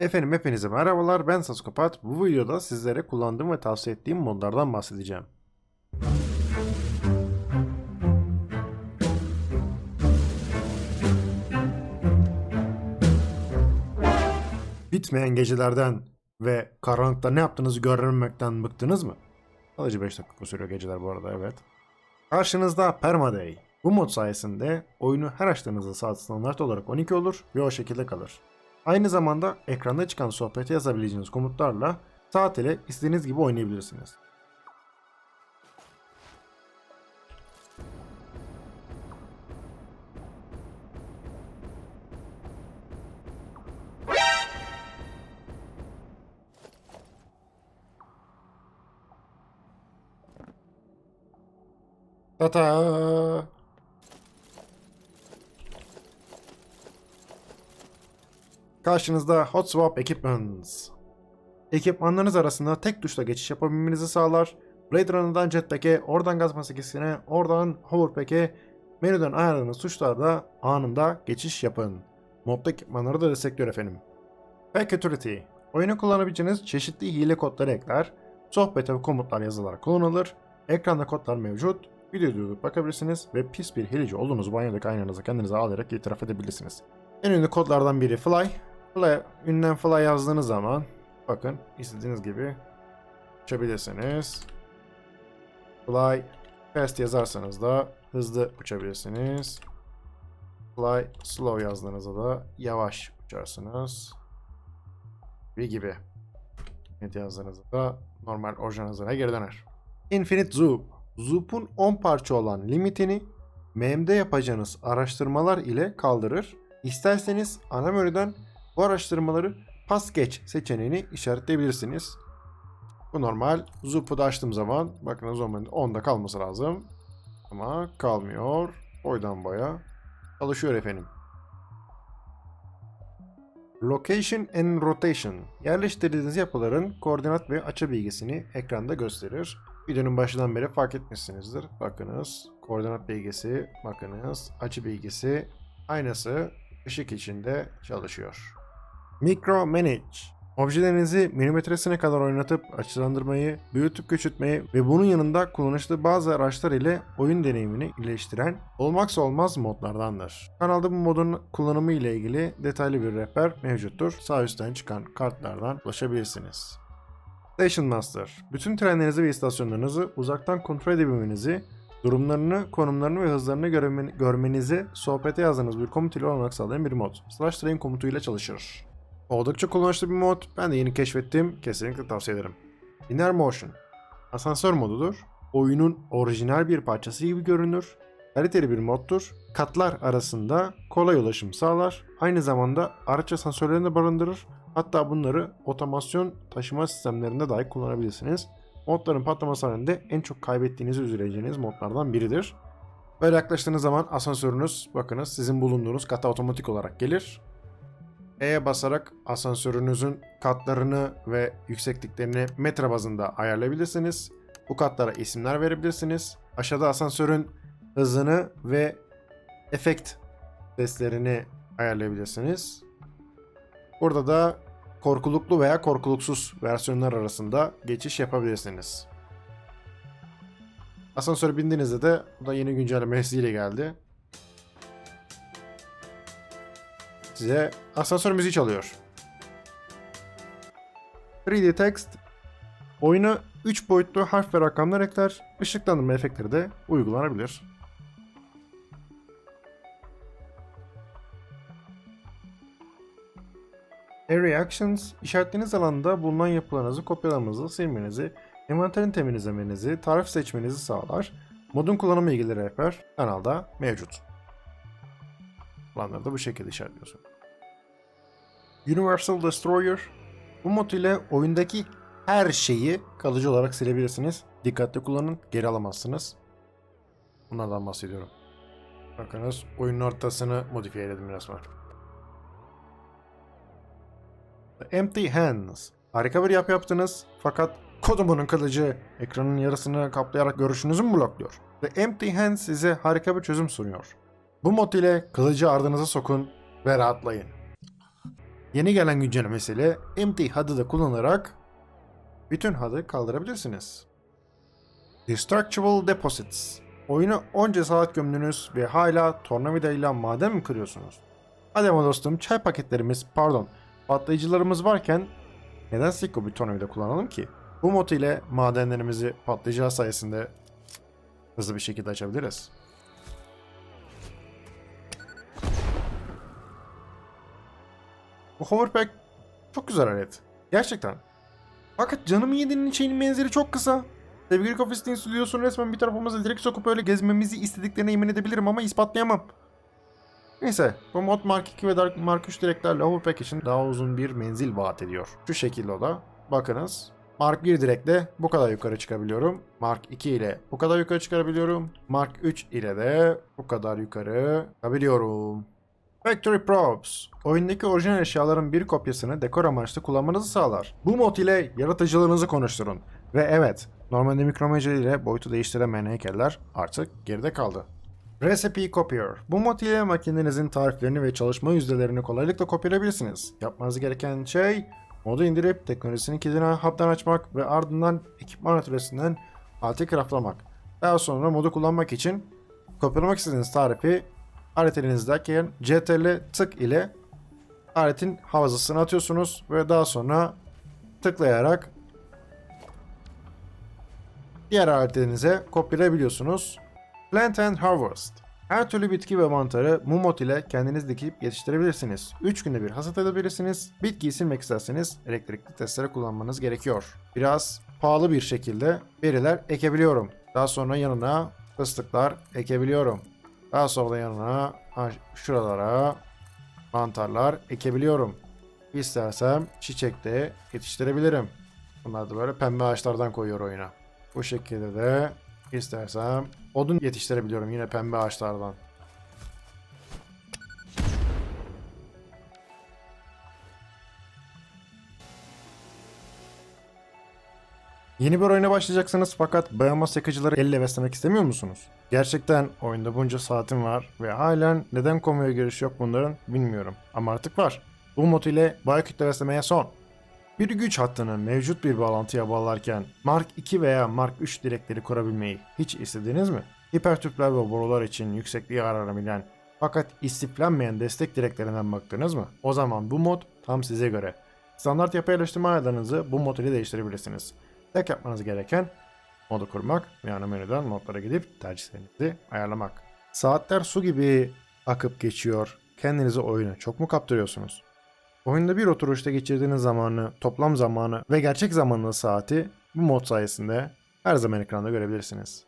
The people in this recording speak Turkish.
Efendim hepinize merhabalar ben Saskopat. Bu videoda sizlere kullandığım ve tavsiye ettiğim modlardan bahsedeceğim. Bitmeyen gecelerden ve karanlıkta ne yaptığınızı görmemekten bıktınız mı? Sadece 5 dakika sürüyor geceler bu arada evet. Karşınızda Permaday. Bu mod sayesinde oyunu her açtığınızda saat standart olarak 12 olur ve o şekilde kalır. Aynı zamanda ekranda çıkan sohbete yazabileceğiniz komutlarla saat ile istediğiniz gibi oynayabilirsiniz. Tata! Karşınızda Hot Swap Equipments. Ekipmanlarınız arasında tek tuşla geçiş yapabilmenizi sağlar. Blade Runner'dan Jetpack'e, oradan gaz maskesine, oradan Hoverpack'e, menüden ayarladığınız tuşlarla anında geçiş yapın. Modda ekipmanları da destekliyor efendim. Pack Utility. Oyuna kullanabileceğiniz çeşitli hile kodları ekler. Sohbete komutlar yazılarak kullanılır. Ekranda kodlar mevcut. Video durdurup bakabilirsiniz ve pis bir hileci olduğunuz banyodaki aynanızı kendinize alarak itiraf edebilirsiniz. En ünlü kodlardan biri Fly. Fly, ünlem Fly yazdığınız zaman bakın istediğiniz gibi uçabilirsiniz. Fly fast yazarsanız da hızlı uçabilirsiniz. Fly slow yazdığınızda da yavaş uçarsınız. Gibi gibi. Net yazdığınızda da normal orijinal hızına geri döner. Infinite Zoop. Zoop'un 10 parça olan limitini MEM'de yapacağınız araştırmalar ile kaldırır. İsterseniz ana menüden bu araştırmaları pas geç seçeneğini işaretleyebilirsiniz. Bu normal. Zoop'u da açtığım zaman bakın o zaman 10'da kalması lazım. Ama kalmıyor. Boydan boya çalışıyor efendim. Location and Rotation yerleştirdiğiniz yapıların koordinat ve açı bilgisini ekranda gösterir. Videonun başından beri fark etmişsinizdir. Bakınız koordinat bilgisi, bakınız açı bilgisi, aynası ışık içinde çalışıyor. Micro Manage Objelerinizi milimetresine kadar oynatıp açılandırmayı, büyütüp küçültmeyi ve bunun yanında kullanışlı bazı araçlar ile oyun deneyimini iyileştiren olmazsa olmaz modlardandır. Kanalda bu modun kullanımı ile ilgili detaylı bir rehber mevcuttur. Sağ üstten çıkan kartlardan ulaşabilirsiniz. Station Master, bütün trenlerinizi ve istasyonlarınızı uzaktan kontrol edebilmenizi, durumlarını, konumlarını ve hızlarını görmen- görmenizi sohbete yazdığınız bir komut ile olanak sağlayan bir mod. Slash train komutuyla çalışır. Oldukça kullanışlı bir mod. Ben de yeni keşfettim. Kesinlikle tavsiye ederim. Linear Motion. Asansör modudur. Oyunun orijinal bir parçası gibi görünür. Kaliteli bir moddur. Katlar arasında kolay ulaşım sağlar. Aynı zamanda araç asansörlerini barındırır. Hatta bunları otomasyon taşıma sistemlerinde dahi kullanabilirsiniz. Modların patlaması halinde en çok kaybettiğinizi üzüleceğiniz modlardan biridir. Böyle yaklaştığınız zaman asansörünüz bakınız sizin bulunduğunuz kata otomatik olarak gelir. E'ye basarak asansörünüzün katlarını ve yüksekliklerini metre bazında ayarlayabilirsiniz. Bu katlara isimler verebilirsiniz. Aşağıda asansörün hızını ve efekt seslerini ayarlayabilirsiniz. Burada da korkuluklu veya korkuluksuz versiyonlar arasında geçiş yapabilirsiniz. Asansöre bindiğinizde de bu da yeni güncellemesiyle geldi. Size asansör müziği çalıyor. 3D Text oyuna 3 boyutlu harf ve rakamlar ekler, ışıklandırma efektleri de uygulanabilir. Area Actions, işaretlediğiniz alanda bulunan yapılarınızı kopyalamanızı, silmenizi, envanterin temizlemenizi, tarif seçmenizi sağlar. Modun kullanımı ilgili rehber kanalda mevcut. Alanları da bu şekilde işaretliyorsun. Universal Destroyer. Bu mod ile oyundaki her şeyi kalıcı olarak silebilirsiniz. Dikkatli kullanın, geri alamazsınız. Bunlardan bahsediyorum. Bakınız oyunun ortasını modifiye edelim resmen. The Empty Hands. Harika bir yap yaptınız fakat kodumunun kılıcı ekranın yarısını kaplayarak görüşünüzü mü blokluyor? The Empty Hands size harika bir çözüm sunuyor. Bu mod ile kılıcı ardınıza sokun ve rahatlayın. Yeni gelen güncellemesiyle empty HUD'ı da kullanarak bütün HUD'ı kaldırabilirsiniz. Destructible Deposits. Oyunu onca saat gömdünüz ve hala tornavida ile maden mi kırıyorsunuz? Hadi ama dostum çay paketlerimiz pardon patlayıcılarımız varken neden Sikko bir tornavida kullanalım ki? Bu mod ile madenlerimizi patlayacağı sayesinde hızlı bir şekilde açabiliriz. Bu hoverpack çok güzel alet. Gerçekten. Fakat canımı yediğinin şeyinin menzili çok kısa. Sevgili Kofistin stüdyosunu resmen bir tarafımıza direkt sokup öyle gezmemizi istediklerine emin edebilirim ama ispatlayamam. Neyse, bu mod Mark 2 ve Dark Mark 3 direklerle hoverpack için daha uzun bir menzil vaat ediyor. Şu şekilde o da. Bakınız. Mark 1 direkle bu kadar yukarı çıkabiliyorum. Mark 2 ile bu kadar yukarı çıkarabiliyorum. Mark 3 ile de bu kadar yukarı çıkabiliyorum. Factory Props, oyundaki orijinal eşyaların bir kopyasını dekor amaçlı kullanmanızı sağlar. Bu mod ile yaratıcılarınızı konuşturun. Ve evet, normalde Micromager ile boyutu değiştiremeyen heykeller artık geride kaldı. Recipe Copier. Bu mod ile makinenizin tariflerini ve çalışma yüzdelerini kolaylıkla kopyalayabilirsiniz. Yapmanız gereken şey modu indirip teknolojisini kilidini hub'dan açmak ve ardından ekipman adresinden altı craftlamak. Daha sonra modu kullanmak için kopyalamak istediğiniz tarifi alet elinizdeyken CTRL tık ile aletin havazasını atıyorsunuz ve daha sonra tıklayarak diğer aletlerinize kopyalayabiliyorsunuz. Plant and Harvest. Her türlü bitki ve mantarı bu mod ile kendiniz dikip yetiştirebilirsiniz. 3 günde bir hasat edebilirsiniz. Bitkiyi silmek isterseniz elektrikli testere kullanmanız gerekiyor. Biraz pahalı bir şekilde veriler ekebiliyorum. Daha sonra yanına fıstıklar ekebiliyorum. Daha sonra da yanına şuralara mantarlar ekebiliyorum. İstersem çiçek de yetiştirebilirim. Bunlar da böyle pembe ağaçlardan koyuyor oyuna. Bu şekilde de istersem odun yetiştirebiliyorum yine pembe ağaçlardan. Yeni bir oyuna başlayacaksınız fakat biomas yakıcıları elle beslemek istemiyor musunuz? Gerçekten oyunda bunca saatim var ve halen neden konvoya görüş yok bunların bilmiyorum. Ama artık var. Bu mod ile biokütle beslemeye son. Bir güç hattını mevcut bir bağlantıya bağlarken Mark 2 veya Mark 3 direkleri kurabilmeyi hiç istediniz mi? Hipertüpler ve borular için yüksekliği ayarlanabilen fakat istiflenmeyen destek direklerinden baktınız mı? O zaman bu mod tam size göre. Standart yapı yerleştirme ayarlarınızı bu mod ile değiştirebilirsiniz. Tek yapmanız gereken modu kurmak ve ana menüden modlara gidip tercihlerinizi ayarlamak. Saatler su gibi akıp geçiyor. Kendinizi oyuna çok mu kaptırıyorsunuz? Oyunda bir oturuşta geçirdiğiniz zamanı, toplam zamanı ve gerçek zamanlı saati bu mod sayesinde her zaman ekranda görebilirsiniz.